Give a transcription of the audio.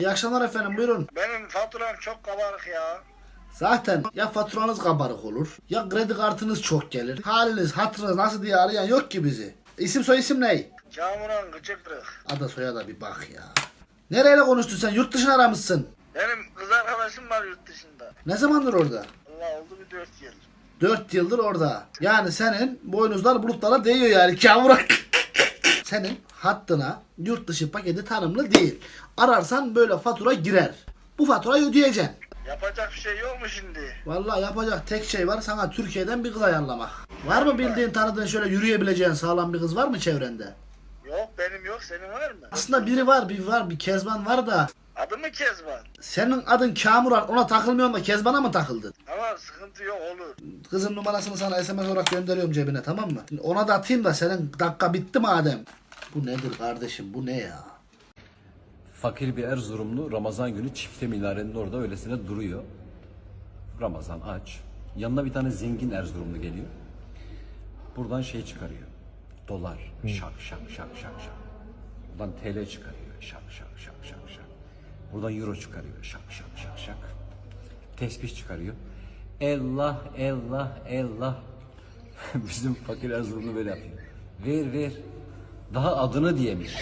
İyi akşamlar efendim buyurun. Benim faturam çok kabarık ya. Zaten ya faturanız kabarık olur ya kredi kartınız çok gelir. Haliniz hatırınız nasıl diye arayan yok ki bizi. İsim soy isim ne? Kamuran gıcıklık. Ada soya da bir bak ya. Nereyle konuştun sen? Yurt dışına aramışsın. Benim kız arkadaşım var yurt dışında. Ne zamandır orada? Allah oldu bir dört yıl. 4 yıldır orada. Yani senin boynuzlar bulutlara değiyor yani kavurak. senin hattına yurt dışı paketi tanımlı değil. Ararsan böyle fatura girer. Bu faturayı ödeyeceksin. Yapacak bir şey yok mu şimdi? Vallahi yapacak tek şey var sana Türkiye'den bir kız ayarlamak. Var mı bildiğin tanıdığın şöyle yürüyebileceğin sağlam bir kız var mı çevrende? Yok benim yok senin var mı? Aslında biri var bir var bir Kezban var da Adı mı Kezban? senin adın Kamuran ona takılmıyorsun da Kezban'a mı takıldın? Ama sıkıntı yok olur. Kızın numarasını sana SMS olarak gönderiyorum cebine tamam mı? Ona da atayım da senin dakika bitti madem. Bu nedir kardeşim bu ne ya? Fakir bir Erzurumlu Ramazan günü çifte minarenin orada öylesine duruyor. Ramazan aç. Yanına bir tane zengin Erzurumlu geliyor. Buradan şey çıkarıyor. Dolar. Şak şak şak şak şak. Buradan TL çıkarıyor. Şak şak şak şak şak. Buradan euro çıkarıyor. Şak şak şak şak. Tesbih çıkarıyor. Allah Allah Allah. Bizim fakir Erzurumlu böyle yapıyor. Ver ver. Daha adını diyemiş.